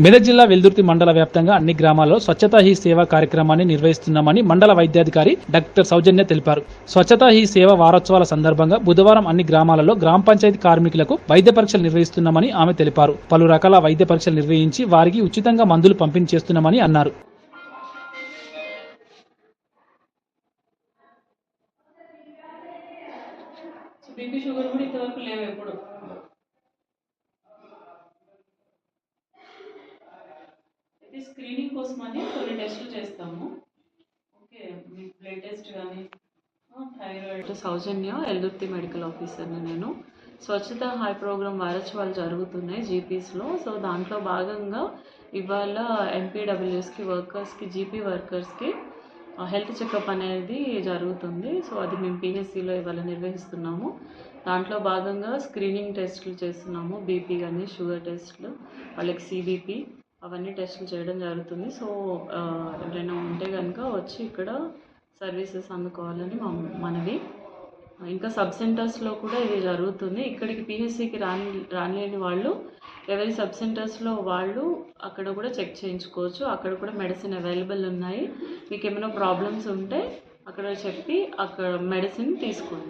మెదక్ జిల్లా వెల్దుర్తి మండల వ్యాప్తంగా అన్ని గ్రామాల్లో స్వచ్ఛతా హీ సేవ కార్యక్రమాన్ని నిర్వహిస్తున్నామని మండల వైద్యాధికారి డాక్టర్ సౌజన్య తెలిపారు. స్వచ్ఛతా హీ సేవ వారోత్సవాల సందర్భంగా బుధవారం అన్ని గ్రామాలలో గ్రామ పంచాయతీ కార్మికులకు వైద్య పరీక్షలు నిర్వహిస్తున్నామని ఆమె తెలిపారు. పలు రకాల వైద్య పరీక్షలు నిర్వహించి వారికి ఉచితంగా మందులు పంపిణీ చేస్తున్నామని అన్నారు. బీపీ షుగర్ కూడా ఇంతవరకు లేవు ఎప్పుడు. అయితే స్క్రీనింగ్ కోసం అని కొన్ని టెస్టులు చేస్తాము. ఓకే మీ బ్లడ్ టెస్ట్ కానీ థైరాయిడ్ సౌజన్య ఎల్దుర్తి మెడికల్ ఆఫీసర్ని నేను. స్వచ్ఛత హై ప్రోగ్రామ్ వారోత్సవాలు జరుగుతున్నాయి జీపీస్లో సో దాంట్లో భాగంగా ఇవాళ ఎంపీడబ్ల్యూఎస్కి వర్కర్స్కి జీపీ వర్కర్స్కి హెల్త్ చెకప్ అనేది జరుగుతుంది. సో అది మేము పిహెచ్సిలో ఇవాళ నిర్వహిస్తున్నాము. దాంట్లో భాగంగా స్క్రీనింగ్ టెస్టులు చేస్తున్నాము. బీపీ కానీ షుగర్ టెస్టులు వాళ్ళకి సిబిపి అవన్నీ టెస్టులు చేయడం జరుగుతుంది. సో ఎవరైనా ఉంటే కనుక వచ్చి ఇక్కడ సర్వీసెస్ అందుకోవాలని మా మనవి. ఇంకా సబ్ సెంటర్స్లో కూడా ఇది జరుగుతుంది. ఇక్కడికి పిహెచ్సికి రాని రాలేని వాళ్ళు ఎవరి సబ్ సెంటర్స్లో వాళ్ళు అక్కడ కూడా చెక్ చేయించుకోవచ్చు. అక్కడ కూడా మెడిసిన్ అవైలబుల్ ఉన్నాయి. మీకు ఏమైనా ప్రాబ్లమ్స్ ఉంటే అక్కడ చెప్పి అక్కడ మెడిసిన్ తీసుకోండి.